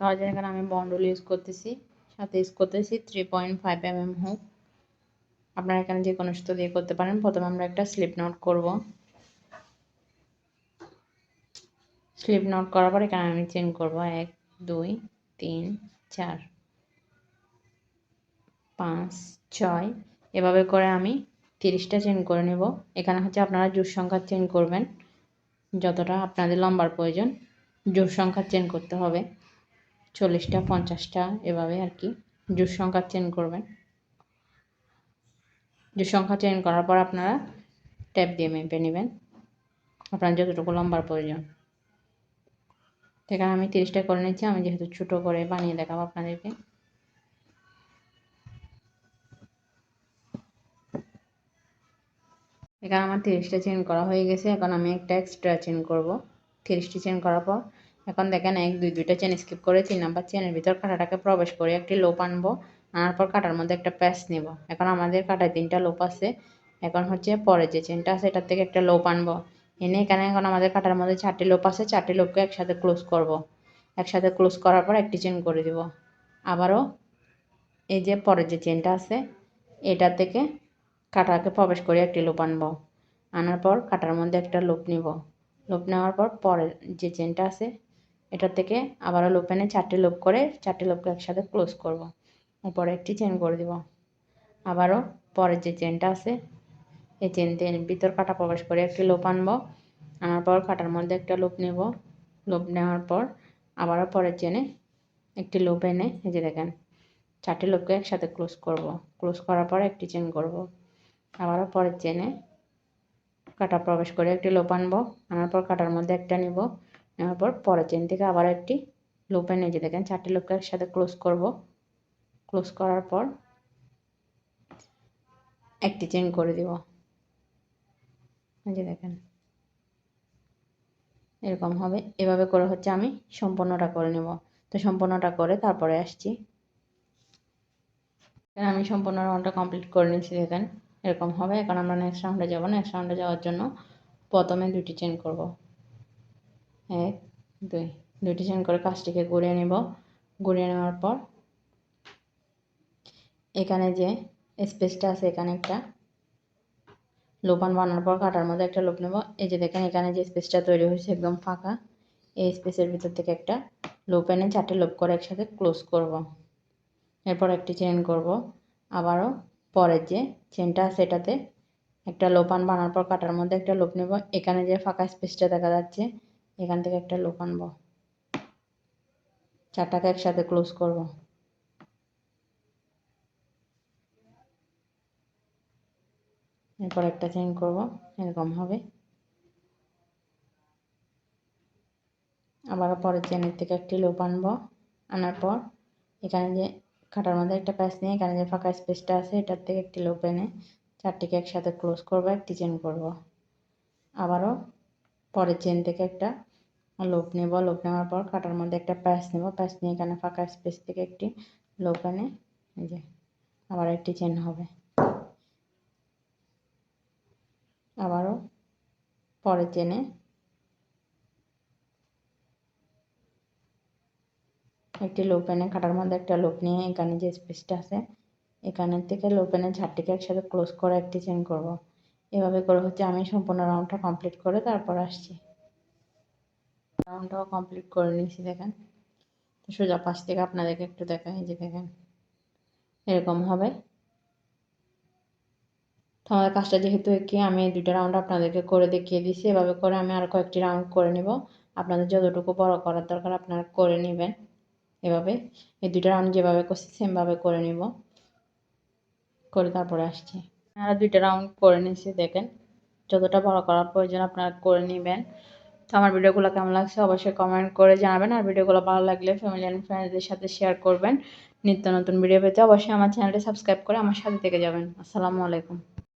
জন্য এখানে আমি বন্ডল ইউজ করতেছি, সাথে ইউজ করতেছি three point five M M hook আপনারা এখানে যে কোনো সুতো দিয়ে করতে পারেন, প্রথমে আমরা একটা স্লিপ নোট করব। স্লিপ নোট করার পর এখানে আমি চেন করব, এক, দুই, তিন, চার, পাঁচ, ছয়। এভাবে করে আমি তিরিশটা চেন করে নেব। এখানে হচ্ছে আপনারা জোর সংখ্যার চেন করবেন, যতটা আপনাদের লম্বার প্রয়োজন জোর সংখ্যার চেন করতে হবে। চল্লিশটা, পঞ্চাশটা, এভাবে আর কি জোর সংখ্যার চেন করবেন। জোর সংখ্যা চেন করার পর আপনারা ট্যাপ দিয়ে মেপে নেবেন। আপনার যতটুকু লম্বার প্রয়োজন। এখানে আমি তিরিশটা করে নিচ্ছি আমি যেহেতু ছোটো করে বানিয়ে দেখাবো আপনাদেরকে। এখানে আমার তিরিশটা চেন করা হয়ে গেছে, এখন আমি একটা এক্সট্রা চেন করব। তিরিশটি চেন করার পর এখন দেখেন এক, দুই, দুইটা চেন স্কিপ করে তিন নাম্বার চেনের ভিতর কাঁটাটাকে প্রবেশ করে একটি লোপ আনব, আনার পর কাটার মধ্যে একটা প্যাচ নেব। এখন আমাদের কাটায় তিনটা লোপ আছে। এখন হচ্ছে পরে যে চেনটা আছে, এটার থেকে একটা লোপ আনব। এনে এখানে এখন আমাদের কাটার মধ্যে চারটি লোপ আছে, চারটি লোপকে একসাথে ক্লোজ করব। একসাথে ক্লোজ করার পর একটি চেন করে দিব। আবারও এই যে পরের যে চেনটা আছে এটা থেকে কাটাকে প্রবেশ করে একটি লোপ আনব। আনার পর কাটার মধ্যে একটা লোপ নিব। লোপ নেওয়ার পর পরের যে চেনটা আছে এটা থেকে আবারও লোপ এনে চারটে লোপ করে চারটে লোপকে একসাথে ক্লোজ করব। উপরে একটি চেন করে দিব। আবারও পরের যে চেনটা আছে, এই চেন দিয়ে ভিতর কাটা প্রবেশ করে একটি লোপ আনব। আনার পর কাটার মধ্যে একটা লোপ নেব। লোপ নেওয়ার পর আবারও পরের চেনে একটি লোপ এনে, এই যে দেখেন, চারটি লোপকে একসাথে ক্লোজ করব। ক্লোজ করার পর একটি চেন করব। আবারও পরের চেনে কাটা প্রবেশ করে একটি লোপ আনব। আনার পর কাটার মধ্যে একটা নিব। নেওয়ার পর পরের চেন থেকে আবার একটি লোপ এনে যে দেখেন চারটি লোপকে একসাথে ক্লোজ করব। ক্লোজ করার পর একটি চেন করে দিব। যে দেখেন। এরকম হবে। এভাবে করে হচ্ছে আমি সম্পূর্ণটা করে নেব। তো সম্পূর্ণটা করে তারপরে আসছি। আমি সম্পূর্ণ রাউন্ডটা কমপ্লিট করে নিচ্ছি দেখেন। এরকম হবে। এখন আমরা নেক্সট রাউন্ডে যাব। নেক্সট রাউন্ডে যাওয়ার জন্য প্রথমে দুটি চেন করব। এক দুই দুটি চেন করে কাজটিকে ঘুরিয়ে নেব। ঘুরিয়ে নেওয়ার পর এখানে যে স্পেসটা আছে এখানে একটা লোপান বানানোর পর কাটার মধ্যে একটা লোপ নেব। এই যে দেখেন এখানে যে স্পেসটা তৈরি হয়েছে একদম ফাঁকা, এই স্পেসের ভিতর থেকে একটা লোপ এনে চারটে লোপ করে একসাথে ক্লোজ করব। এরপর একটি চেন করব। আবারও পরের যে চেনটা সেটাতে একটা লোপান বানার পর কাটার মধ্যে একটা লোপ নেব। এখানে যে ফাঁকা স্পেসটা দেখা যাচ্ছে এখান থেকে একটা লোক আনব। চারটাকে একসাথে ক্লোজ করব। এরপর একটা চেন করব, এরকম হবে। আবার পরের চেনের থেকে একটি লোপ আনব। আনার পর এখানে যে খাটার মধ্যে একটা প্যাচ নিয়ে এখানে যে ফাঁকা স্পেসটা আছে, এটার থেকে একটি লোপ এনে চারটিকে একসাথে ক্লোজ করব, একটি চেন করব। আবারও পরের চেন থেকে একটা লোপ নেব লোপ নেওয়ার পর কাটার মধ্যে একটা প্যাচ নেব। প্যাচ নিয়ে এখানে ফাঁকা স্পেস থেকে একটি লোপ এনে যে আবার একটি চেন হবে। আবারও পরে চেনে একটি লো প্যানে কাটার মধ্যে একটা লোপ নিয়ে এখানে যে স্পেসটা আছে, এখানের থেকে লো প্যানের ঝাড়টিকে একসাথে ক্লোজ করে একটি চেন করব। এভাবে করে হচ্ছে আমি সম্পূর্ণ রাউন্ডটা কমপ্লিট করে তারপর আসছি। রাউন্ডটাও কমপ্লিট করে নিয়েছি, দেখেন। সোজা পাশ থেকে আপনাদেরকে একটু দেখা এই যে, দেখেন, এরকম হবে। তো আমাদের কাজটা যেহেতু কি আমি দুইটা রাউন্ড আপনাদেরকে করে দেখিয়ে দিচ্ছি এভাবে করে আমি আর কয়েকটি রাউন্ড করে নিব। আপনাদের যতটুকু বড় করার দরকার, আপনারা করে নেবেন। এভাবে, এই দুইটা রাউন্ড যেভাবে করছি সেমভাবে করে নিব। করে তারপরে আসছি। আর দুইটা রাউন্ড করে নিয়েছি, দেখেন। যতটা বড় করার প্রয়োজন, আপনারা করে নেবেন। তো আমার ভিডিওগুলো কেমন লাগছে অবশ্যই কমেন্ট করে জানাবেন। আর ভিডিওগুলো ভালো লাগলে ফ্যামিলি অ্যান্ড ফ্রেন্ডসদের সাথে শেয়ার করবেন। নিত্য নতুন ভিডিও পেতে অবশ্যই আমার চ্যানেলটি সাবস্ক্রাইব করে আমার সাথে থেকে যাবেন। আসসালামু আলাইকুম।